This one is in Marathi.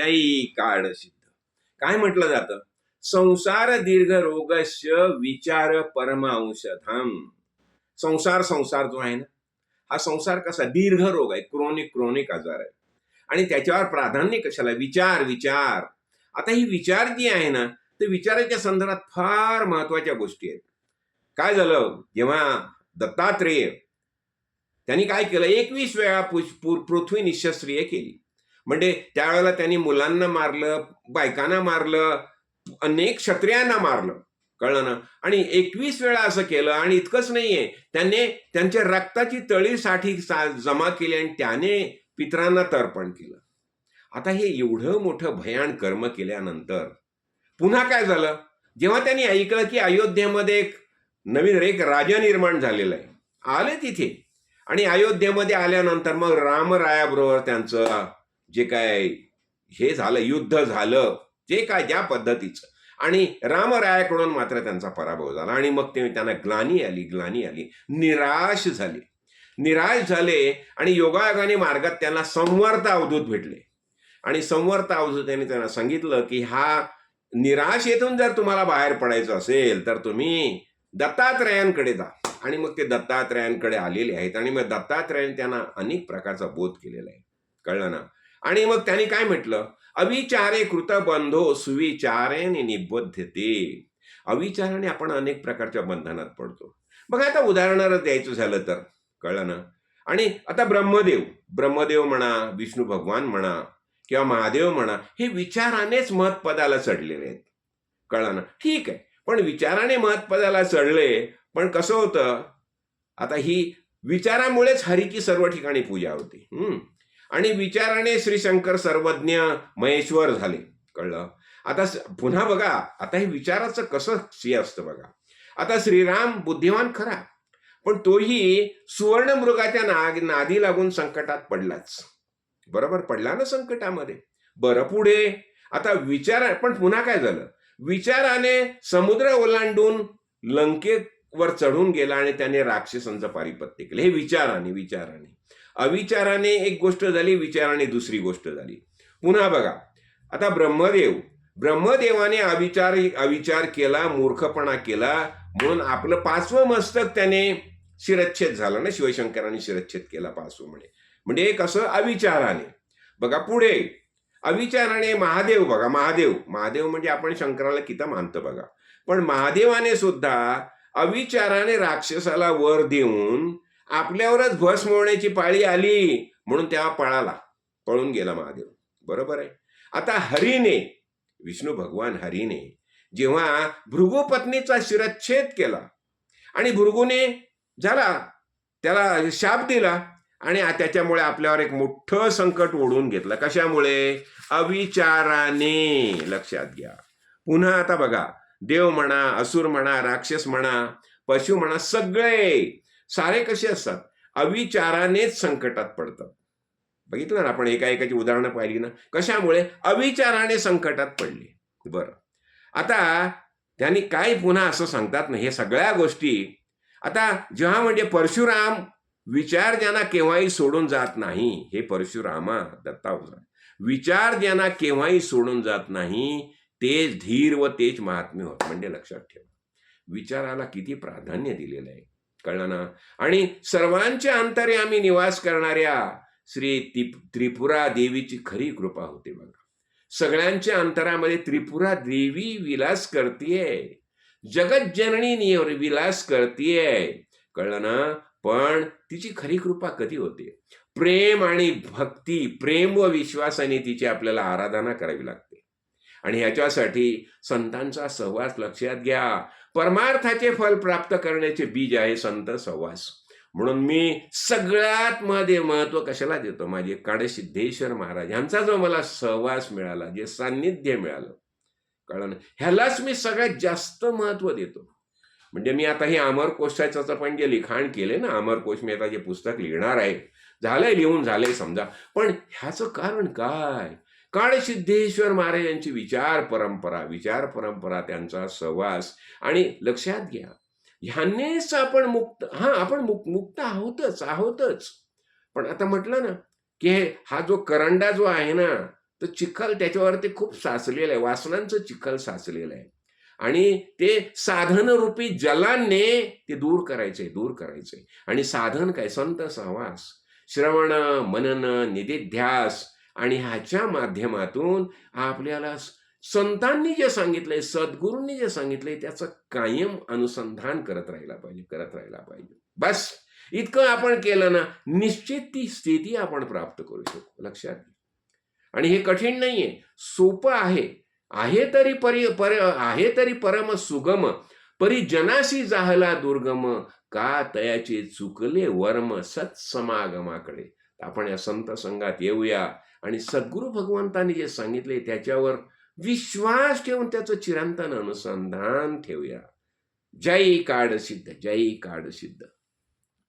त्याही काळ सिद्ध काय म्हटलं जातं? संसार दीर्घ रोगस्य विचार परमांशधम. संसार संसार जो आहे ना हा संसार कसा दीर्घ रोग आहे क्रोनिक क्रोनिक आजार आहे. आणि त्याच्यावर प्राधान्य कशाला? विचार विचार. आता ही विचार जी आहे ना ते विचाराच्या संदर्भात फार महत्त्वाच्या गोष्टी आहेत. काय झालं? जेव्हा दत्तात्रेय त्यांनी काय केलं? एकवीस वेळा पु- पृथ्वी निशस्त्रिय केली. म्हणजे त्यावेळेला त्यांनी मुलांना मारलं बायकांना मारलं अनेक क्षत्रियांना मारलं. कळलं ना? आणि एकवीस वेळा असं केलं आणि इतकंच नाहीये. त्याने त्यांच्या रक्ताची तळीसाठी सा- जमा केली आणि त्याने पितरांना तर्पण केलं. आता हे एवढं मोठं भयान कर्म केल्यानंतर पुन्हा काय झालं? जेव्हा त्यांनी ऐकलं की अयोध्येमध्ये एक नवीन एक राजा निर्माण झालेला आहे आले तिथे. आणि अयोध्येमध्ये आल्यानंतर मग रामरायाबरोबर त्यांचं जे काय हे झालं युद्ध झालं जे काय ज्या पद्धतीचं. आणि रामरायाकडून मात्र त्यांचा पराभव झाला. आणि मग ते त्यांना ग्लानी आली ग्लानी आली. निराश झाले. निराश झाले आणि योगायोगाने मार्गात त्यांना संवर्त अवधूत भेटले. आणि संवर्त अवधूताने त्यांना सांगितलं की हा निराशेतून जर तुम्हाला बाहेर पडायचं असेल तर तुम्ही दत्तात्रयांकडे जा. आणि मग ते दत्तात्रयांकडे आलेले आहेत. आणि मग दत्तात्रयाने त्यांना अनेक प्रकारचा बोध केलेला आहे. कळलं ना? आणि मग त्यांनी काय म्हटलं? अविचारे कृत बंधो सुविचारेने निबद्धते अविचाराने आपण अनेक प्रकारच्या बंधनात पडतो. बघा आता उदाहरणार्थ द्यायचं झालं तर कळलं ना? आणि आता ब्रह्मदेव ब्रह्मदेव म्हणा विष्णू भगवान म्हणा किंवा महादेव म्हणा हे विचारानेच महत्पदाला चढलेले आहेत. कळलं ना? ठीक आहे. पण विचाराने महत्पदाला चढले पण कसं होतं? आता ही विचारामुळेच हरीची सर्व ठिकाणी पूजा होती. आणि विचाराने श्रीशंकर सर्वज्ञ महेश्वर झाले. कळलं? आता पुन्हा बघा आता हे विचाराचं कसं हे असतं बघा. आता श्रीराम बुद्धिमान खरा पण तोही सुवर्ण मृगाच्या नाग नादी लागून संकटात पडलाच. बरोबर? पडला ना संकटामध्ये. बरं पुढे. आता विचार पण पुन्हा काय झालं? विचाराने समुद्र ओलांडून लंकेत वर चढून गेला आणि त्याने राक्षसांचं पारिपत्य केलं. हे विचाराने विचाराने. अविचाराने एक गोष्ट झाली विचाराने दुसरी गोष्ट झाली. पुन्हा बघा. आता ब्रह्मदेव. ब्रह्मदेवाने अविचार अविचार केला मूर्खपणा केला. म्हणून आपलं पाचवं मस्तक त्याने शिरच्छेद झालं ना शिवशंकराने शिरच्छेद केला पाचवं म्हणे. म्हणजे एक असं अविचाराने. बघा पुढे. अविचाराने महादेव बघा महादेव. महादेव म्हणजे आपण शंकराला किती मानतो बघा. पण महादेवाने सुद्धा अविचाराने राक्षसाला वर देऊन आपल्यावरच भस्म होण्याची पाळी आली म्हणून तेव्हा पळाला पळून गेला महादेव. बरोबर आहे. आता हरीने विष्णू भगवान हरीने जेव्हा भृगू पत्नीचा शिरच्छेद केला आणि भृगूने झाला त्याला शाप दिला आणि त्याच्यामुळे आपल्यावर एक मोठं संकट ओढून घेतलं. कशामुळे? अविचाराने. लक्षात घ्या. पुन्हा आता बघा. देव म्हणा असुर म्हणा राक्षस म्हणा पशु म्हणा सगळे सारे कसे असतात? अविचारानेच संकटात पडतात. बघितलं ना आपण एका एकाची उदाहरणं पाहिली ना? कशामुळे? अविचाराने संकटात पडले. बरं. आता त्यांनी काय पुन्हा असं सांगतात ना? हे सगळ्या गोष्टी. आता जेव्हा म्हणजे परशुराम विचार ज्यांना केव्हाही सोडून जात नाही हे परशुरामा दत्ता विचार ज्यांना केव्हाही सोडून जात नाही तेच धीर व तेच महात्म्य होत म्हणजे लक्षात ठेवा. विचाराला किती प्राधान्य दिलेलं आहे कळलं ना? आणि सर्वांच्या अंतरे आम्ही निवास करणाऱ्या श्री ति त्रिपुरा देवीची खरी कृपा होते बघा. सगळ्यांच्या अंतरामध्ये त्रिपुरा देवी विलास करतीये. जगत जननी विलास करतीये. कळलं ना? पण तिची खरी कृपा कधी होते? प्रेम आणि भक्ती प्रेम व विश्वासाने तिची आपल्याला आराधना करावी लागते. आणि ह्याच्यासाठी संतांचा सहवास लक्षात घ्या. परमार्थाचे फल प्राप्त करण्याचे बीज आहे संत सहवास. म्हणून मी सगळ्यात मध्ये महत्त्व कशाला देतो? माझे काडसिद्धेश्वर महाराज यांचा जो मला सहवास मिळाला जे सान्निध्य मिळालं कारण ह्यालाच मी सगळ्यात जास्त महत्त्व देतो. म्हणजे मी आता हे अमर कोशाचं पण जे लिखाण केले ना अमरकोश मी आता जे पुस्तक लिहिणार आहे झालंय लिहून झालंय समजा. पण ह्याचं कारण काय? काळसिद्धेश्वर महाराज यांची विचार परंपरा विचार परंपरा त्यांचा सहवास आणि लक्षात घ्या. ह्यानेच आपण मुक्त हा आपण मुक मुक्त आहोतच आहोतच. पण आता म्हटलं ना की हे हा जो करंडा जो आहे ना तो चिखल त्याच्यावरती खूप साचलेलं आहे वासनांचं चिखल साचलेलं आहे. आणि ते साधनरूपी जलाने ते दूर करायचे दूर करायचंय आणि साधन काय? संत सहवास. श्रवण मनन निधिध्यास आणि ह्याच्या माध्यमातून आपल्याला संतांनी जे सांगितलंय सद्गुरूंनी जे सांगितलंय त्याचं कायम अनुसंधान करत राहिला पाहिजे करत राहिला पाहिजे. बस. इतकं आपण केलं ना निश्चित ती स्थिती आपण प्राप्त करू शकतो लक्षात आणि हे कठीण नाहीये. सोपं आहे. आहे तरी परी पर आहे तरी परम सुगम परिजनाशी जाहला दुर्गम का तयाचे चुकले वर्म सत्समागमाकडे. आपण या संत संघात येऊया. आणि सद्गुरू भगवंतांनी जे सांगितले त्याच्यावर विश्वास ठेवून त्याचं चिरंतन अनुसंधान ठेवूया. जय काड सिद्ध जय काड सिद्ध